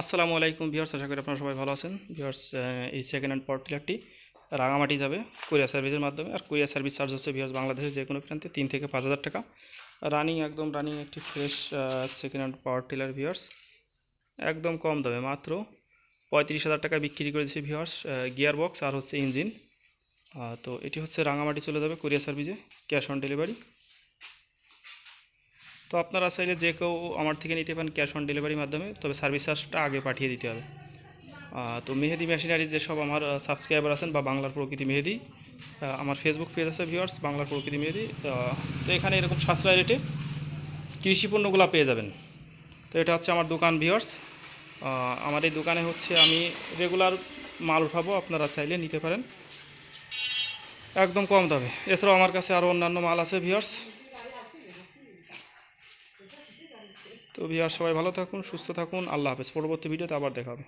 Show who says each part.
Speaker 1: আসসালামু আলাইকুম ভিউয়ার্স, আশা করি আপনারা সবাই ভালো আছেন। ভিউয়ার্স এই সেকেন্ড হ্যান্ড পাওয়ার টিলারটি রাঙামাটি যাবে কুরিয়ার সার্ভিসের মাধ্যমে। আর কুরিয়ার সার্ভিস চার্জ হচ্ছে ভিউয়ার্স বাংলাদেশের যে কোনো প্রান্তে তিন থেকে পাঁচ হাজার টাকা। রানিং একদম রানিং একটি fresh second hand power tiller viewers. একদম কম দামে, মাত্র পঁয়ত্রিশ হাজার টাকা বিক্রি করেছে ভিউয়ার্স গিয়ার বক্স আর হচ্ছে ইঞ্জিন তো এটি হচ্ছে রাঙামাটি চলে যাবে কুরিয়ার সার্ভিসে ক্যাশ অন ডেলিভারি তো আপনারা চাইলে যে কেউ আমার থেকে নিতে পারেন ক্যাশ অন ডেলিভারির মাধ্যমে, তবে সার্ভিস চার্জটা আগে পাঠিয়ে দিতে হবে। তো মেহেদি মেশিনারি যেসব আমার সাবস্ক্রাইবার আছেন বা বাংলার প্রকৃতি মেহেদি আমার ফেসবুক পেজ আছে ভিউয়ার্স বাংলার প্রকৃতি মেহেদি তো এখানে এরকম সাশ্রয় রেটে কৃষি পণ্যগুলো পেয়ে যাবেন। তো এটা হচ্ছে আমার দোকান ভিউয়ার্স আমার এই দোকানে হচ্ছে আমি রেগুলার মাল উঠাবো, আপনারা চাইলে নিতে পারেন। একদম কম দামে। এছাড়াও আমার কাছে আরও অন্যান্য মাল আছে ভিউয়ার্স তো ভিউয়ার্স সবাই ভালো থাকুন সুস্থ থাকুন। আল্লাহ হাফেজ। পরবর্তী ভিডিওতে আবার দেখা হবে।